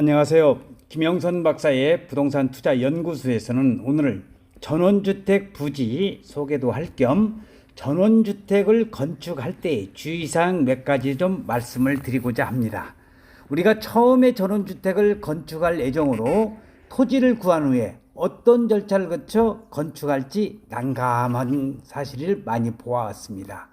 안녕하세요. 김영선 박사의 부동산 투자 연구소에서는 오늘 전원주택 부지 소개도 할 겸 전원주택을 건축할 때 주의사항 몇 가지 좀 말씀을 드리고자 합니다. 우리가 처음에 전원주택을 건축할 예정으로 토지를 구한 후에 어떤 절차를 거쳐 건축할지 난감한 사실을 많이 보아왔습니다.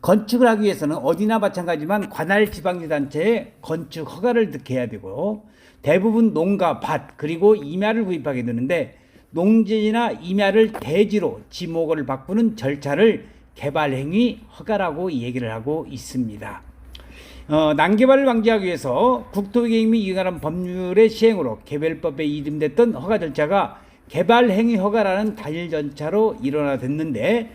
건축을 하기 위해서는 어디나 마찬가지지만 관할 지방자치단체에 건축 허가를 득해야 되고 대부분 농가, 밭 그리고 임야를 구입하게 되는데 농지나 임야를 대지로 지목을 바꾸는 절차를 개발행위 허가라고 얘기를 하고 있습니다. 어, 난개발을 방지하기 위해서 국토계획 및 이에 관한 법률의 시행으로 개별법에 이름됐던 허가 절차가 개발행위 허가라는 단일 절차로 일원화됐는데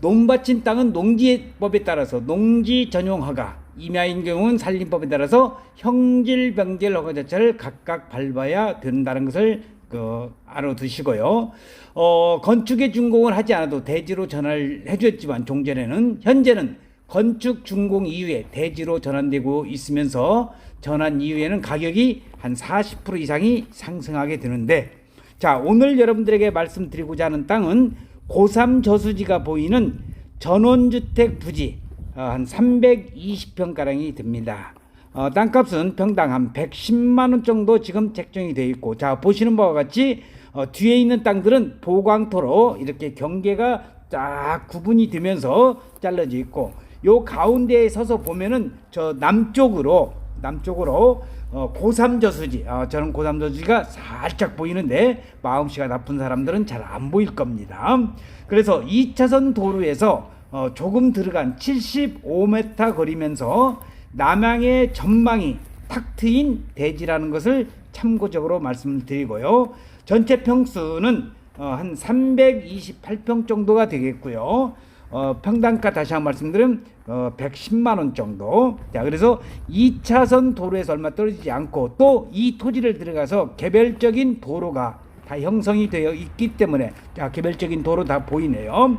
농바친 땅은 농지법에 따라서 농지 전용 허가, 임야인 경우는 산림법에 따라서 형질 병질 허가 절차를 각각 밟아야 된다는 것을 그 알아두시고요. 어, 건축의 준공을 하지 않아도 대지로 전환을 해줬지만 종전에는 현재는 건축 준공 이후에 대지로 전환되고 있으면서 전환 이후에는 가격이 한 40% 이상이 상승하게 되는데 자 오늘 여러분들에게 말씀드리고자 하는 땅은 고3 저수지가 보이는 전원주택 부지 어, 한 320평가량이 됩니다. 어, 땅값은 평당 한 110만 원 정도 지금 책정이 되어 있고 자 보시는 바와 같이 어, 뒤에 있는 땅들은 보광토로 이렇게 경계가 쫙 구분이 되면서 잘라져 있고 요 가운데에 서서 보면은 저 남쪽으로 남쪽으로 어, 고3 저수지 어, 저는 고3 저수지가 살짝 보이는데 마음씨가 나쁜 사람들은 잘 안 보일 겁니다. 그래서 2차선 도로에서 어, 조금 들어간 75m 거리면서 남향의 전망이 탁 트인 대지라는 것을 참고적으로 말씀을 드리고요. 전체 평수는 어, 한 328평 정도가 되겠고요. 어, 평당가 다시 한 번 말씀드리면 어, 110만 원 정도. 자, 그래서 2차선 도로에서 얼마 떨어지지 않고 또 이 토지를 들어가서 개별적인 도로가 다 형성이 되어 있기 때문에 자, 개별적인 도로 다 보이네요.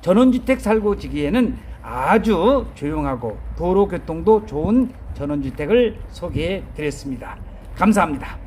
전원주택 살고 지기에는 아주 조용하고 도로 교통도 좋은 전원주택을 소개해 드렸습니다. 감사합니다.